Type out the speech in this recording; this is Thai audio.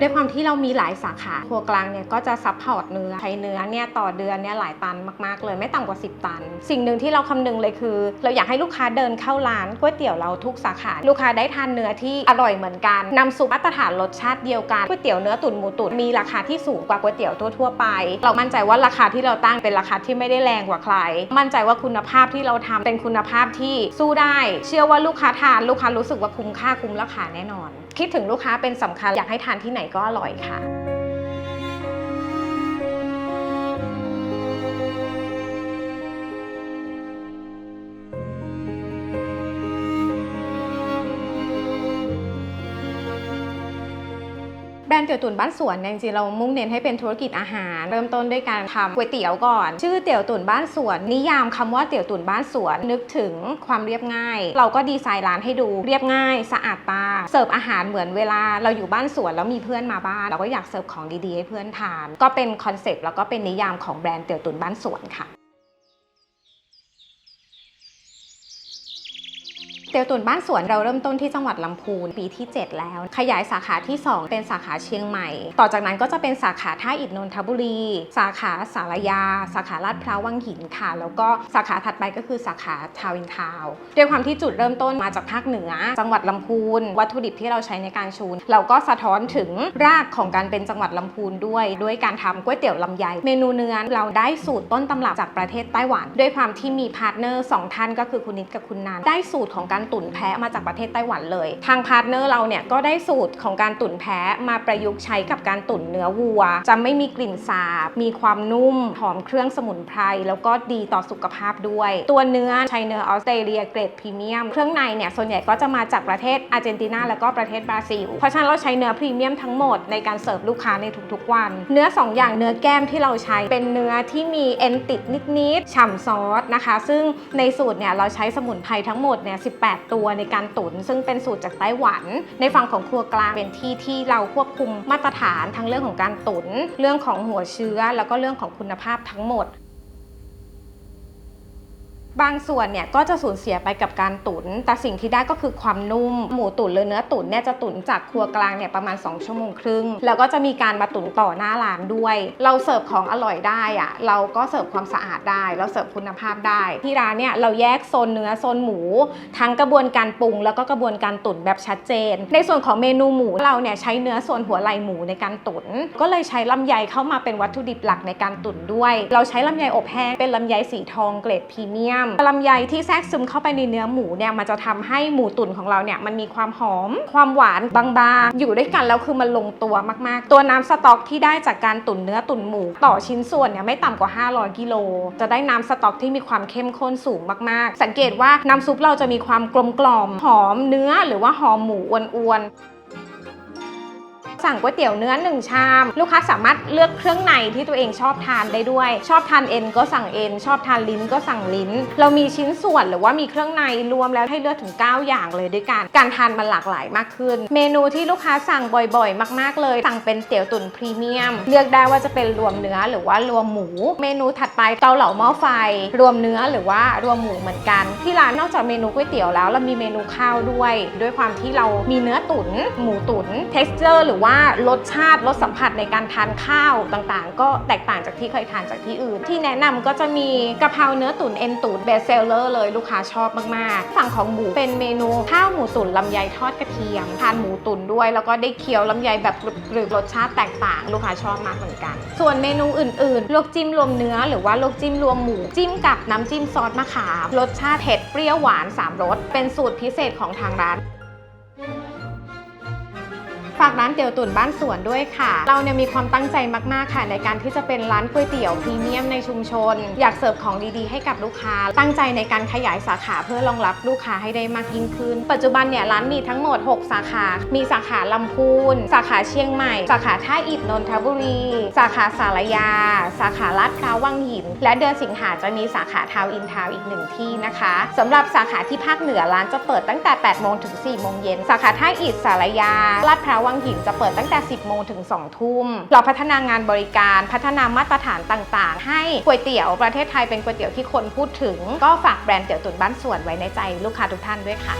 ด้วยความที่เรามีหลายสาขาครัวกลางเนี่ยก็จะซัพพอร์ตเนื้อใช้เนื้อเนี่ยต่อเดือนเนี่ยหลายตันมากๆ เลยไม่ต่ำกว่า 10 ตัน สิ่งหนึ่งที่เราคำนึงเลยคือ เราอยากให้ลูกค้าเดินเข้าร้านก๋วยเตี๋ยวเราทุกสาขาลูกค้าได้ทานเนื้อที่อร่อยเหมือนกันนำซุปมาตรฐานรสชาติเดียวกันก๋วยเตี๋ยวเนื้อตุ๋นหมูตุ๋นมีราคาที่สูงกว่าก๋วยเตี๋ยวทั่วๆไป เรามั่นใจว่าราคาที่เราตั้งเป็นราคาที่ไม่ได้แรงกว่าใคร มั่นใจว่าคุณภาพที่เราทำเป็นคุณภาพที่สู้ได้ เชื่อว่าลูกค้าทานลูกค้ารู้สึกว่าคุ้มค่าคุ้มราคาแน่นอน คิดถึงลูกค้าเป็นสำคัญอยากให้ทานที่ไหนก็อร่อยค่ะ เตี๋ยวตุ๋นบ้านสวนเนี่ยจริงๆเรามุ่งเน้นให้เป็นธุรกิจอาหาร เริ่มต้นด้วยการทำก๋วยเตี๋ยวก่อน ชื่อเตี๋ยวตุ๋นบ้านสวนนิยามคำว่าเตี๋ยวตุ๋นบ้านสวนนึกถึงความเรียบง่าย เราก็ดีไซน์ร้านให้ดูเรียบง่าย สะอาดตาเสิร์ฟอาหารเหมือนเวลาเราอยู่บ้านสวนแล้วมีเพื่อนมาบ้าน เราก็อยากเสิร์ฟของดีๆให้เพื่อนทาน ก็เป็นคอนเซปต์แล้วก็เป็นนิยามของแบรนด์เตี๋ยวตุ๋นบ้านสวนค่ะ เตียวตุนบ้านสวนเราเริ่มต้นที่จังหวัดลำพูนปีที่ 7 แล้ว ขยายสาขาที่ 2 เป็นสาขาเชียงใหม่ ต่อจากนั้นก็จะเป็นสาขาท่าอิฐนนทบุรี สาขาสารยา สาขาลาดพร้าววังหินค่ะ แล้วก็สาขาถัดไปก็คือสาขาทาวน์อินทาวด้วยความที่จุดเริ่มต้นมาจากภาคเหนือ จังหวัดลำพูน วัตถุดิบที่เราใช้ในการชูน เราก็สะท้อนถึงรากของการเป็นจังหวัดลำพูนด้วย ด้วยการทำก๋วยเตี๋ยวลำไย เมนูเนื้อเราได้สูตรต้นตำรับจากประเทศไต้หวัน ด้วยความที่มีพาร์ทเนอร์สองท่านก็คือคุณนิดกับคุณนันได้สูตรของการตุ๋นแพะมาจากประเทศไต้หวันเลย ทางพาร์ทเนอร์เราเนี่ยก็ได้สูตรของการตุ๋นแพะมาประยุกต์ใช้กับการตุ๋นเนื้อวัว จะไม่มีกลิ่นสาบ มีความนุ่ม หอมเครื่องสมุนไพร แล้วก็ดีต่อสุขภาพด้วย ตัวเนื้อใช้เนื้อออสเตรเลียเกรดพรีเมียม เครื่องในเนี่ยส่วนใหญ่ก็จะมาจากประเทศอาร์เจนตินาแล้วก็ประเทศบราซิล เพราะฉะนั้นเราใช้เนื้อพรีเมียมทั้งหมดในการเสิร์ฟลูกค้าในทุกๆวัน เนื้อสองอย่างเนื้อแก้มที่เราใช้เป็นเนื้อที่มีเอ็นติดนิดๆฉ่ำซอสนะคะ ซึ่งในสูตรเนี่ยเราใช้สมุนไพรทั้งหมดเนี่ย18 8 ตัวในการตุน ซึ่งเป็นสูตรจากไต้หวัน ในฝั่งของครัวกลางเป็นที่ที่เราควบคุมมาตรฐานทั้งเรื่องของการตุน เรื่องของหัวเชื้อ แล้วก็เรื่องของคุณภาพทั้งหมด บางส่วนเนี่ยก็จะสูญเสียไปกับการตุน๋นแต่สิ่งที่ได้ก็คือความนุ่ม หมูตุ๋นหรือเนื้อตุ๋นเนี่ยจะตุ๋นจากครัวกลางเนี่ยประมาณ 2 ชั่วโมงครึ่ง แล้วก็จะมีการมาตุ๋นต่อหน้าร้านด้วย เราเสิร์ฟของอร่อยได้อะเราก็เสิร์ฟความสะอาดได้ เราเสิร์ฟคุณภาพได้ ที่ร้านเนี่ยเราแยกโซนเนื้อโซนหมู ทั้งกระบวนการปรุง แล้วก็กระบวนการตุ๋นแบบชัดเจน ในส่วนของเมนูหมูเราเนี่ยใช้เนื้อส่วนหัวไหล่หมูในการตุ๋นก็เลยใช้ลำไยเข้ามาเป็นวัตถุดิบหลักในการตุ๋นด้วย เราใช้ลำไยอบแห้งเป็นลำไยสีทองเกรดพรีเมียมลำไยที่แทรกซึมเข้าไปในเนื้อหมูเนี่ยมันจะทำให้หมูตุ๋นของเราเนี่ยมันมีความหอม ความหวานบางๆ อยู่ด้วยกันแล้วคือมันลงตัวมากๆ ตัวน้ำสต๊อกที่ได้จากการตุ๋นเนื้อตุ๋นหมู ต่อชิ้นส่วนเนี่ยไม่ต่ำกว่า 500กิโลจะได้น้ำสต๊อกที่มีความเข้มข้นสูงมากๆ สังเกตว่าน้ำซุปเราจะมีความกลมกล่อมหอมเนื้อหรือว่าหอมหมูอ้วนๆ สั่งก๋วยเตี๋ยวเนื้อหนึ่งชาม ลูกค้าสามารถเลือกเครื่องในที่ตัวเองชอบทานได้ด้วย ชอบทานเอ็นก็สั่งเอ็นชอบทานลิ้นก็สั่งลิ้น เรามีชิ้นส่วนหรือว่ามีเครื่องในรวมแล้วให้เลือกถึง 9 อย่างเลยด้วยกัน การทานมันหลากหลายมากขึ้น เมนูที่ลูกค้าสั่งบ่อยๆ มาก ๆ เลย สั่งเป็นเตี๋ยวตุ๋นพรีเมียม เลือกได้ว่าจะเป็นรวมเนื้อหรือว่ารวมหมู เมนูถัดไปเกาเหลาหม้อไฟ รวมเนื้อหรือว่ารวมหมูเหมือนกัน ที่ร้านนอกจากเมนูก๋วยเตี๋ยวแล้วเรามีเมนูข้าวด้วย ด้วยความที่เรามีเนื้อตุ๋นหมูตุ๋น texture หรือว่ารสชาติรสสัมผัสในการทานข้าวต่างๆ ก็แตกต่างจากที่เคยทานจากที่อื่น ที่แนะนำก็จะมีกะเพราเนื้อตุ๋นเอ็นตุ๋นเบสเซลเลอร์เลยลูกค้าชอบมากๆ ฝั่งของหมูเป็นเมนูข้าวหมูตุ๋นลำไยทอดกระเทียม ทานหมูตุ๋นด้วย แล้วก็ได้เคี้ยวลำไยแบบกรึบๆรสชาติแตกต่าง ลูกค้าชอบมากเหมือนกัน ส่วนเมนูอื่นๆลวกจิ้มรวมเนื้อ หรือว่าลวกจิ้มรวมหมูจิ้มกับน้ำจิ้มซอสมะขามรสชาติเผ็ดเปรี้ยวหวานสามรสเป็นสูตรพิเศษของทางร้าน ฝากร้านเตี๋ยวตุ๋นบ้านสวนด้วยค่ะ เราเนี่ยมีความตั้งใจมากๆค่ะ ในการที่จะเป็นร้านก๋วยเตี๋ยวพรีเมียมในชุมชน อยากเสิร์ฟของดีๆให้กับลูกค้า ตั้งใจในการขยายสาขาเพื่อรองรับลูกค้าให้ได้มากยิ่งขึ้น ปัจจุบันเนี่ยร้านมีทั้งหมด 6 สาขา มีสาขาลำพูน สาขาเชียงใหม่ สาขาท่าอิฐนนทบุรี สาขาสารยา สาขาลาดพร้าววังหิน และเดือนสิงหาจะมีสาขาทาวน์อินทาวน์อีกหนึ่งที่นะคะสำหรับสาขาที่ภาคเหนือร้านจะเปิดตั้งแต่ 8 โมงถึง 4 โมงเย็น สาขาท่าอิฐสารยาลาดพร้าววังหินจะเปิดตั้งแต่ 10 โมงถึง 2 ทุ่ม เราพัฒนางานบริการ พัฒนามาตรฐานต่างๆ ให้ก๋วยเตี๋ยวประเทศไทยเป็นก๋วยเตี๋ยวที่คนพูดถึง ก็ฝากแบรนด์เตี๋ยวตุ๋นบ้านสวนไว้ในใจลูกค้าทุกท่านด้วยค่ะ